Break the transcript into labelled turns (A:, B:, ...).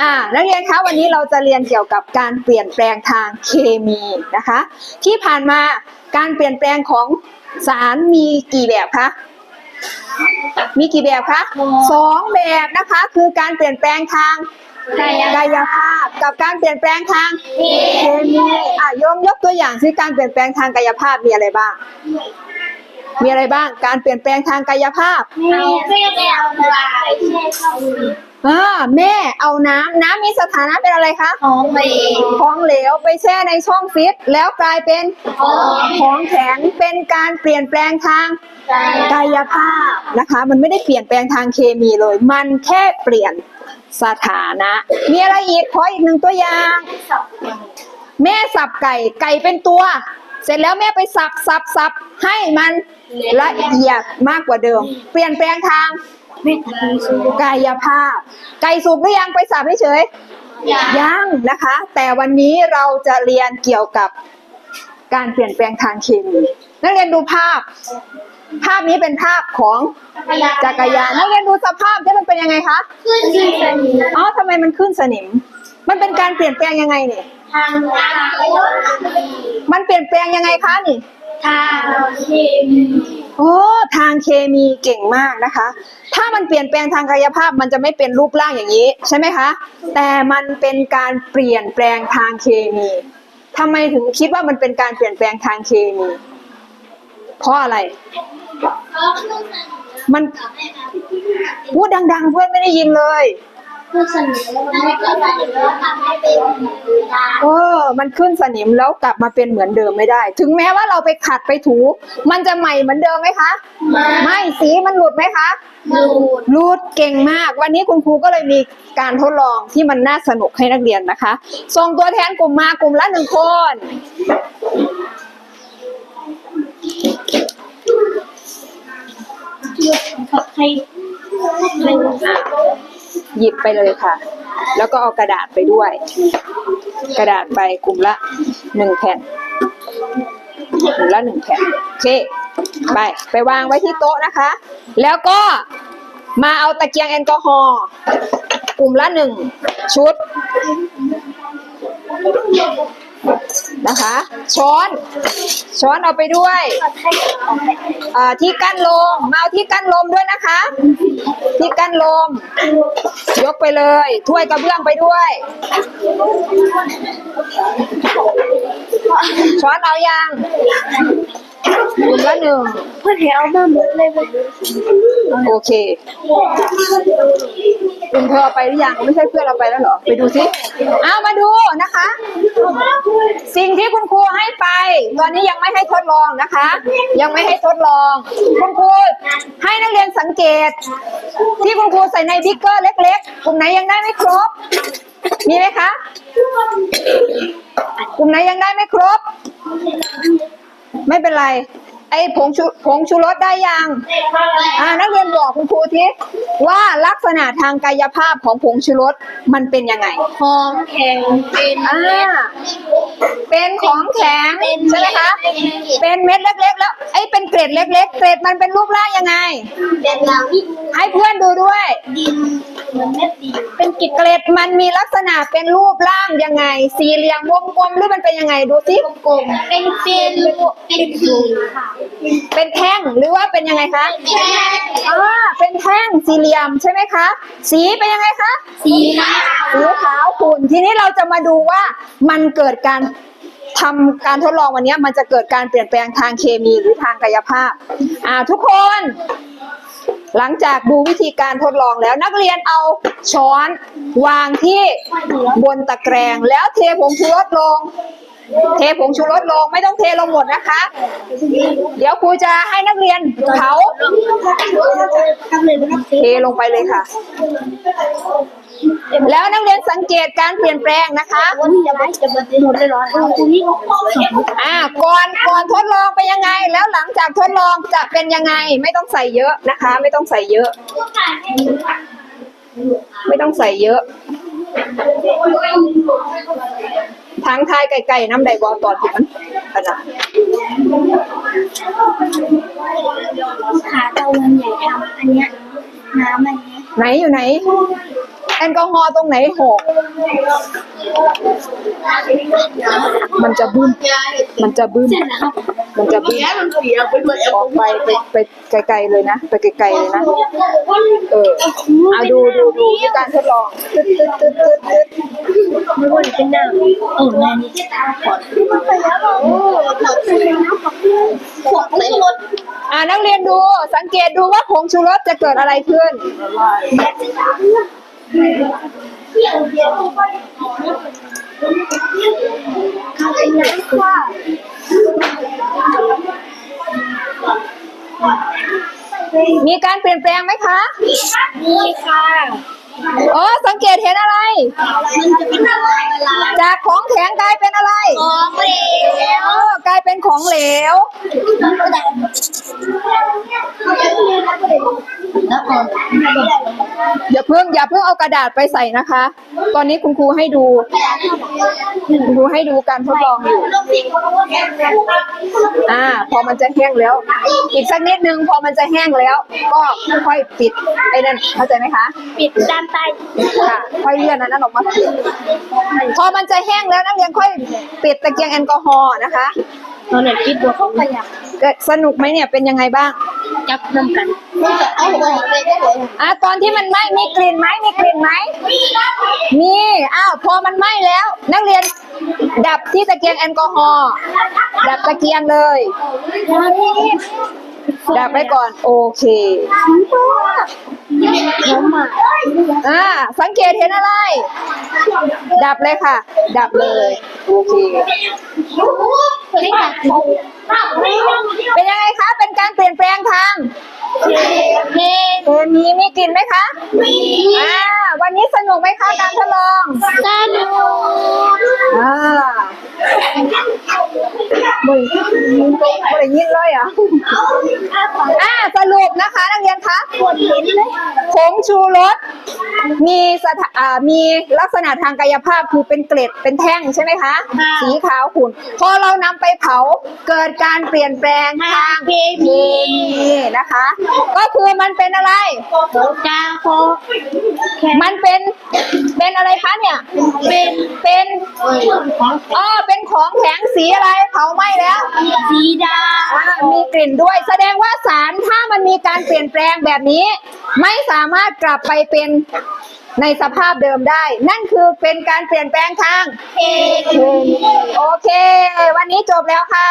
A: อ่านักเรียนคะวันนี้เราจะเรียนเกี่ยวกับการเปลี่ยนแปลงทางเคมีนะคะ ที่ผ่านมาการเปลี่ยนแปลงของสารมีกี่แบบคะมีกี่แบบคะสองแบบนะคะ คือการเปลี่ยนแปลงทางกายภาพกับการเปลี่ยนแปลงทางเคมีอะยงยกตัวอย่างสิการเปลี่ยนแปลงทางกายภาพมีอะไรบ้าง มีอะไรบ้าง การเปลี่ยนแปลงทางกายภาพ
B: เอาเพื่อไปเอาลายแช่เข้า
A: อ่าแม่เอาน้ำน้ำมีสถานะเป็นอะไรคะ
B: ท้องไป
A: ของเหลวไปแช่ในช่องฟิตแล้วกลายเป็นของแข็งเป็นการเปลี่ยนแปลงทางกายภาพนะคะ มันไม่ได้เปลี่ยนแปลงทางเคมีเลย มันแค่เปลี่ยนสถานะ มีอะไรอีกขออีกหนึ่งตัวอย่างแม่สับไก่ไก่เป็นตัว เสร็จแล้วแม่ไปสับสับสับให้มันละเอียดมากกว่าเดิม เปลี่ยนแปลงทาง
B: ไม่ทันสู้
A: กายภาพ ไก่สุกหรือยังไปสับเฉยๆยังนะคะ แต่วันนี้เราจะเรียนเกี่ยวกับการเปลี่ยนแปลงทางเคมีนักเรียนดูภาพ ภาพนี้เป็นภาพของจักรยานนักเรียนดูสภาพที่มันเป็นยังไงคะ
B: ขึ้นที่สนิม
A: อ๋อทำไมมันขึ้นสนิม มันเป็นการเปลี่ยนแปลงยังไงเนี่ย
B: ทางทาง
A: มันเปลี่ยนแปลงยังไงคะนี่
B: ทางเคมี
A: โอ้ทางเคมีเก่งมากนะคะ ถ้ามันเปลี่ยนแปลงทางกายภาพมันจะไม่เป็นรูปร่างอย่างนี้ใช่ไหมคะ แต่มันเป็นการเปลี่ยนแปลงทางเคมีทำไมถึงคิดว่ามันเป็นการเปลี่ยนแปลงทางเคมี เพราะอะไร
B: ม
A: มันพูดดัง ๆ เพื่อนไม่ได้ยินเลย
B: ขึ้นสนิมมันไม่เกิดสนิมแล้วทำให้เป็นได้
A: เออ มันขึ้นสนิมแล้วกลับมาเป็นเหมือนเดิมไม่ได้ ถึงแม้ว่าเราไปขัดไปถู มันจะใหม่เหมือนเดิมไหมคะไม่สีมันหลุดไหมคะ
B: ดูด
A: รูดเก่งมาก วันนี้คุณครูก็เลยมีการทดลองที่มันน่าสนุกให้นักเรียนนะคะ ส่งตัวแทนกลุ่มมากลุ่มละหนึ่งคน
B: ใครใคร
A: หยิบไปเลยค่ะ แล้วก็เอากระดาษไปด้วย กระดาษไปกลุ่มละหนึ่งแผ่นกลุ่มละหนึ่งแผ่นโอเคไปไปวางไว้ที่โต๊ะนะคะ แล้วก็มาเอาตะเกียงแอลกอฮอล์กลุ่มละหนึ่งชุด นะคะ ช้อน ช้อนเอาไปด้วย
B: ให้ออกไป
A: อ่าที่กั้นลมมาเอาที่กั้นลมด้วยนะคะ ที่กั้นลม ยกไปเลย ถ้วยกระเบื้องไปด้วย ช้อนเอายังกลุ่มละหนึ่ง
B: เพื่อนเอามาหมดเลยไป
A: โอเค กลุ่มเธอเอาไปหรือยังไม่ใช่เพื่อนเราไปแล้วเหรอ ไปดูสิเอามาดูนะคะ สิ่งที่คุณครูให้ไป ตอนนี้ยังไม่ให้ทดลองนะคะ ยังไม่ให้ทดลอง คุณครูให้นักเรียนสังเกต ที่คุณครูใส่ในบิ๊กเกอร์เล็ก ๆ กลุ่มไหนยังได้ไม่ครบ มีไหมคะกลุ่มไหนยังได้ไม่ครบ ไม่เป็นไร ไอ้ผงชูผงชูรสได้ยังอ่านักเรียนบอกคุณครูทีว่าลักษณะทางกายภาพของผงชูรสมันเป็นยังไง
B: หอมแข็งเป็น
A: อ่าเป็นของแข็งใช่ไหมคะเป็นเม็ดเล็ก ๆ แล้วไอ้เป็นเกล็ดเล็ก ๆ เกล็ดมันเป็นรูปร่างยังไง
B: เป็นน้ำ
A: ให้เพื่อนดูด้วย
B: ดินเหมือนเม็ดดิน
A: เป็นกิเกล็ดมันมีลักษณะเป็นรูปร่างยังไง สี่เหลี่ยมวงกลมหรือมันเป็นยังไงดูสิ
B: กลมเป็นเป็นเป็นสีค่ะ
A: เป็นแท่งหรือว่าเป็นยังไงคะ
B: เป็น
A: อ่าเป็นแท่งสี่เหลี่ยมใช่ไหมคะ สีเป็นยังไงคะ
B: สีขาว
A: สีขาวขุ่นทีนี้เราจะมาดูว่ามันเกิดการทำการทดลองวันนี้มันจะเกิดการเปลี่ยนแปลงทางเคมีหรือทางกายภาพ อ่าทุกคน หลังจากดูวิธีการทดลองแล้วนักเรียนเอาช้อนวางที่บนตะแกรงแล้วเทผงชูรสลง เทผงชูรสลงไม่ต้องเทลงหมดนะคะ เดี๋ยวครูจะให้นักเรียนเผา
B: เท
A: ลงไปเลยค่ะ แล้วนักเรียนสังเกตการเปลี่ยนแปลงนะคะ
B: หมดเลยหรอคุณนี่
A: อ่าก่อนก่อนทดลองเป็นยังไง แล้วหลังจากทดลองจะเป็นยังไง ไม่ต้องใส่เยอะนะคะ ไม่ต้องใส่เยอะ ไม่ต้องใส่เยอะ ทั้งทายไก่ๆน้ำไดบอตอนที่มันขนาด
B: ขาเตามันใหญ่ทำอันเนี้ยน้ำอันเนี้ย
A: ไหนอยู่ไหนไอแอลกอฮอล์ตรงไหนหก มันจะบึ้ม มันจะบึ้ม มันจะบึ้มออกไปไปไปไกลๆเลยนะ ไปไกลๆเลยนะ เออเอาดูดูดูการทดลองตึ๊ดตึ๊ดตึ๊ดตึ๊ดตึ๊ด
B: ไม่ว่าจะเป็นหน้าเออแม่นี่ขอดไปแล้วโอ้ขอดไปแล้วขอดไม่หมด
A: อ่านักเรียนดูสังเกตดูว่าผงชูรสจะเกิดอะไรขึ้น
B: เที่ยวเดียวข้าวเป็นน้ำค่ะ
A: มีการเปลี่ยนแปลงไหมคะ
B: นี่ค่ะ
A: อ๋อสังเกตเห็นอะไร
B: มันจะเป็นอะไรเวลา
A: จากของแข็งกลายเป็นอะไร
B: ของเหลว
A: เออกลายเป็นของเหลว
B: แล้วก่ อน
A: อย่าเพิ่งอย่าเพิ่งเอากระดาษไปใส่นะคะ ตอนนี้คุณครูให้ดูคุณครูให้ดูการทดลองอยู่อ่า พอมันจะแห้งแล้ว อีกสักนิดนึงพอมันจะแห้งแล้ว ก็ค่อยปิดไอ้นั่นเข้าใจไหมคะ
B: ปิดด้านใต้
A: ค่ะค่อยเลื่อนอันนั้นออกมาพอมันจะแห้งแล้วนักเรียนค่อยปิดตะเกียงแอลกอฮอล์นะคะ
B: ตอนนั้นคิดว่าเขาขยับ
A: เกิดสนุกไหมเนี่ยเป็นยังไงบ้าง
B: จับน้ำกันมันจะเอาไว้ไปได้เลย
A: อะตอนที่มันไหม้มีกลิ่นไหมมีกลิ่นไหมมีอ้าวพอมันไหม้แล้ว นักเรียนดับที่ตะเกียงแอลกอฮอล์ดับตะเกียงเลย ดับไว้ก่อนโอเค
B: น้ำมา
A: อ่าสังเกตเห็นอะไร ดับเลยค่ะ ดับเลย โอเค
B: ให้กัด
A: เป็นยังไงคะ เป็นการเปลี่ยนแปลงทาง
B: เฮ้
A: เคมีมีกลิ่นไหมคะอ่าวันนี้สนุกไหมคะการทดลอง
B: สนุก
A: อ่าบ่บ่ได้ยินเลยเหรอะอ่าสรุปนะคะนักเรียนคะ
B: ปวดเห็นเลย
A: ผงชูรสมีสถาอ่ามีลักษณะทางกายภาพคือเป็นเกล็ดเป็นแท่งใช่ไหมคะ สีขาวขุ่นพอเรานำไปเผาเกิดการเปลี่ยนแปลงทาง
B: เค
A: เคมีนะคะ ก็คือมันเป็นอะไร
B: กาโค
A: มันเป็นเป็นอะไรคะเนี่ย
B: เป็น
A: เป็น
B: ของ
A: อ๋อเป็นของแข็งสีอะไรเผาไหม้แล้ว
B: สีดา
A: อ่ามีกลิ่นด้วย แสดงว่าสารถ้ามันมีการเปลี่ยนแปลงแบบนี้ ไม่สามารถกลับไปเป็นในสภาพเดิมได้ นั่นคือเป็นการเปลี่ยนแปลงทาง
B: เค
A: เคมีโอเค วันนี้จบแล้วค่ะ